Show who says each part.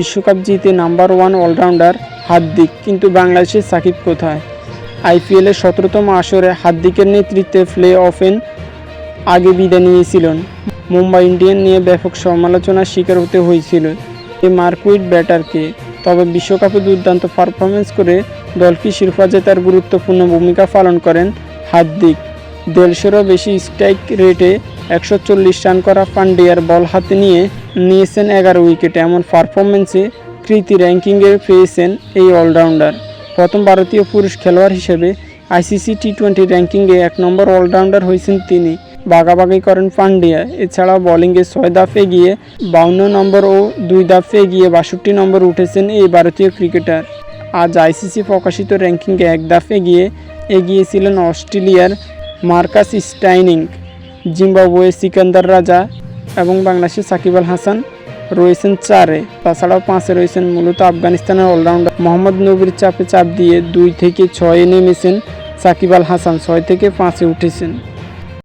Speaker 1: বিশ্বকাপ জিতে number one allrounder Hardik, কিন্তু বাংলাদেশের সাকিব কোথায়? আইপিএলের সতেরোতম আসরে হার্দিকের নেতৃত্বে প্লে অফেন আগে বিদায় নিয়েছিলেন। মুম্বাই ইন্ডিয়ান নিয়ে ব্যাপক সমালোচনার শিকার হতে হয়েছিল এই মার্কুইট ব্যাটারকে। তবে বিশ্বকাপে দুর্দান্ত পারফরমেন্স করে দলকে শিরোপা জেতার গুরুত্বপূর্ণ ভূমিকা পালন করেন হার্দিক। দেড়শোরও বেশি স্ট্রাইক রেটে একশো চল্লিশ রান করা পান্ডিয়ার বল হাতে নিয়ে নিয়েছেন এগারো উইকেটে। এমন পারফরমেন্সে কৃতি র্যাঙ্কিংয়ে পেয়েছেন এই অলরাউন্ডার প্রথম ভারতীয় পুরুষ খেলোয়াড় হিসেবে আইসিসি টি টোয়েন্টি র্যাঙ্কিংয়ে এক নম্বর অলরাউন্ডার হয়েছেন তিনি। বাগাবাগি করেন পান্ডিয়া। এছাড়াও বোলিংয়ে ছয় ধাপে গিয়ে বাউন্ন নম্বর ও দুই ধাপে গিয়ে বাষট্টি নম্বর উঠেছেন এই ভারতীয় ক্রিকেটার আজ আইসিসি প্রকাশিত র্যাঙ্কিংয়ে এক ধাপে গিয়ে এগিয়েছিলেন অস্ট্রেলিয়ার মার্কাস স্টাইনিং। জিম্বাবুয়ে সিকান্দার রাজা এবং বাংলাদেশের সাকিব আল হাসান রয়েছেন চারে। তাছাড়াও পাঁচে রয়েছেন মূলত আফগানিস্তানের অলরাউন্ডার। মোহাম্মদ নবীর চাপে চাপ দিয়ে দুই থেকে ছয়ে নেমেছেন সাকিব আল হাসান, ছয় থেকে পাঁচে উঠেছেন।